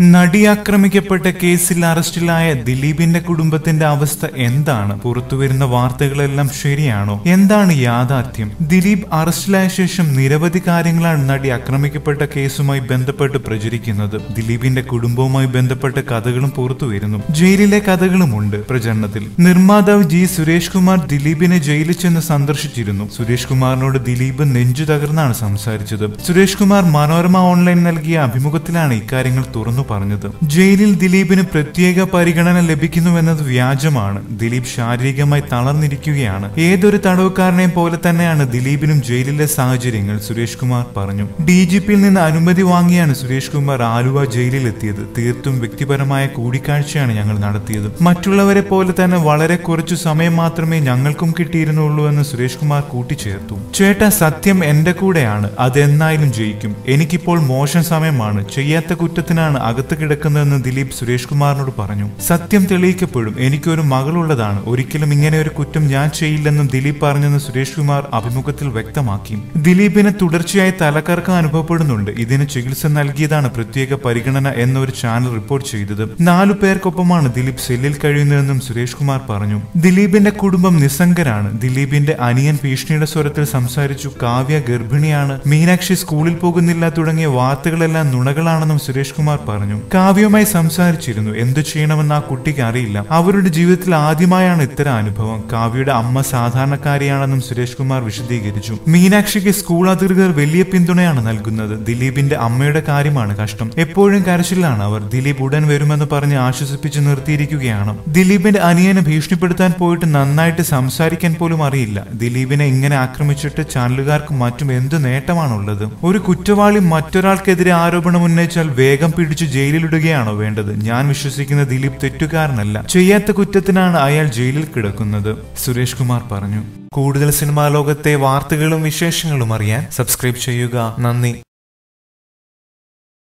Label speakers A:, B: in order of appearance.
A: നടി ആക്രമിക്കപ്പെട്ട കേസിൽ അറസ്റ്റിലായ ദിലീപിന്റെ കുടുംബത്തിന്റെ അവസ്ഥ എന്താണ്? പുറത്തുവരുന്ന വാർത്തകളെല്ലാം ശരിയാണോ? എന്താണ് യാഥാർത്ഥ്യം? ദിലീപ് അറസ്റ്റിലായ ശേഷം നിരവധി കാര്യങ്ങളാണ് നടി ആക്രമിക്കപ്പെട്ട കേസുമായി ബന്ധപ്പെട്ട് പ്രചരിക്കുന്നത്. ദിലീപിന്റെ കുടുംബവുമായി ബന്ധപ്പെട്ട കഥകളും പുറത്തുവരുന്നു. ജയിലിലെ കഥകളുമുണ്ട് പ്രചരണത്തിൽ. നിർമ്മാതാവ് ജി സുരേഷ് കുമാർ ദിലീപിനെ ജയിലിൽ ചെന്ന് സന്ദർശിച്ചിരുന്നു. സുരേഷ് കുമാറിനോട് ദിലീപ് നെഞ്ചു തകർന്നാണ് സംസാരിച്ചത്. സുരേഷ് കുമാർ മനോരമ ഓൺലൈൻ നൽകിയ അഭിമുഖത്തിലാണ് ഇക്കാര്യങ്ങൾ തുറന്നു പറഞ്ഞത്. ജയിലിൽ ദിലീപിന് പ്രത്യേക പരിഗണന ലഭിക്കുന്നുവെന്നത് വ്യാജമാണ്. ദിലീപ് ശാരീരികമായി തളർന്നിരിക്കുകയാണ്. ഏതൊരു തടവുകാരനെയും പോലെ തന്നെയാണ് ദിലീപിനും ജയിലിലെ സാഹചര്യങ്ങൾ സുരേഷ് കുമാർ പറഞ്ഞു. ഡി ജി പിയിൽ നിന്ന് അനുമതി വാങ്ങിയാണ് സുരേഷ് കുമാർ ആലുവ ജയിലിൽ എത്തിയത് തീർത്തും വ്യക്തിപരമായ കൂടിക്കാഴ്ചയാണ് ഞങ്ങൾ നടത്തിയത്. മറ്റുള്ളവരെ പോലെ തന്നെ വളരെ കുറച്ചു സമയം മാത്രമേ ഞങ്ങൾക്കും കിട്ടിയിരുന്നുള്ളൂ എന്ന് സുരേഷ് കുമാർ കൂട്ടിച്ചേർത്തു. ചേട്ട സത്യം എന്റെ കൂടെയാണ്. അതെന്നായാലും ജയിക്കും. എനിക്കിപ്പോൾ മോശം സമയമാണ്. ചെയ്യാത്ത കുറ്റത്തിനാണ് അകത്ത് കിടക്കുന്നതെന്ന് ദിലീപ് സുരേഷ് കുമാറിനോട് പറഞ്ഞു. സത്യം തെളിയിക്കപ്പെടും. എനിക്കൊരു മകളുള്ളതാണ്. ഒരിക്കലും ഇങ്ങനെ ഒരു കുറ്റം ഞാൻ ചെയ്യില്ലെന്നും ദിലീപ് പറഞ്ഞെന്ന് സുരേഷ് കുമാർ അഭിമുഖത്തിൽ വ്യക്തമാക്കി. ദിലീപിന് തുടർച്ചയായി തലക്കറക്കം അനുഭവപ്പെടുന്നുണ്ട്. ഇതിന് ചികിത്സ നൽകിയതാണ് പ്രത്യേക പരിഗണന എന്നൊരു ചാനൽ റിപ്പോർട്ട് ചെയ്തത്. നാലു പേർക്കൊപ്പമാണ് ദിലീപ് സെല്ലിൽ കഴിയുന്നതെന്നും സുരേഷ് കുമാർ പറഞ്ഞു. ദിലീപിന്റെ കുടുംബം നിസ്സംഗരാണ്. ദിലീപിന്റെ അനിയൻ ഭീഷണിയുടെ സ്വരത്തിൽ സംസാരിച്ചു. കാവ്യ ഗർഭിണിയാണ്. മീനാക്ഷി സ്കൂളിൽ പോകുന്നില്ല തുടങ്ങിയ വാർത്തകളെല്ലാം നുണകളാണെന്നും സുരേഷ് കുമാർ പറഞ്ഞു കാവ്യവുമായി സംസാരിച്ചിരുന്നു. എന്തു ചെയ്യണമെന്ന് ആ കുട്ടിക്ക് അറിയില്ല. അവരുടെ ജീവിതത്തിൽ ആദ്യമായാണ് ഇത്തരം അനുഭവം. കാവ്യയുടെ അമ്മ സാധാരണക്കാരിയാണെന്നും സുരേഷ് കുമാർ വിശദീകരിച്ചു. മീനാക്ഷിക്ക് സ്കൂൾ അധികൃതർ വലിയ പിന്തുണയാണ് നൽകുന്നത്. ദിലീപിന്റെ അമ്മയുടെ കാര്യമാണ് കഷ്ടം. എപ്പോഴും കരച്ചിലാണ് അവർ. ദിലീപ് ഉടൻ വരുമെന്ന് പറഞ്ഞ് ആശ്വസിപ്പിച്ച് നിർത്തിയിരിക്കുകയാണ്. ദിലീപിന്റെ അനിയനെ ഭീഷണിപ്പെടുത്താൻ പോയിട്ട് നന്നായിട്ട് സംസാരിക്കാൻ പോലും അറിയില്ല. ദിലീപിനെ ഇങ്ങനെ ആക്രമിച്ചിട്ട് ചാനലുകാർക്ക് മറ്റും എന്ത് നേട്ടമാണുള്ളത്? ഒരു കുറ്റവാളി മറ്റൊരാൾക്കെതിരെ ആരോപണം ഉന്നയിച്ചാൽ വേഗം പിടിച്ചു ജയിലിലിടുകയാണോ വേണ്ടത്? ഞാൻ വിശ്വസിക്കുന്ന ദിലീപ് തെറ്റുകാരനല്ല. ചെയ്യാത്ത കുറ്റത്തിനാണ് അയാൾ ജയിലിൽ കിടക്കുന്നത് സുരേഷ് കുമാർ പറഞ്ഞു. കൂടുതൽ സിനിമാ ലോകത്തെ വാർത്തകളും വിശേഷങ്ങളും അറിയാൻ സബ്സ്ക്രൈബ് ചെയ്യുക. നന്ദി.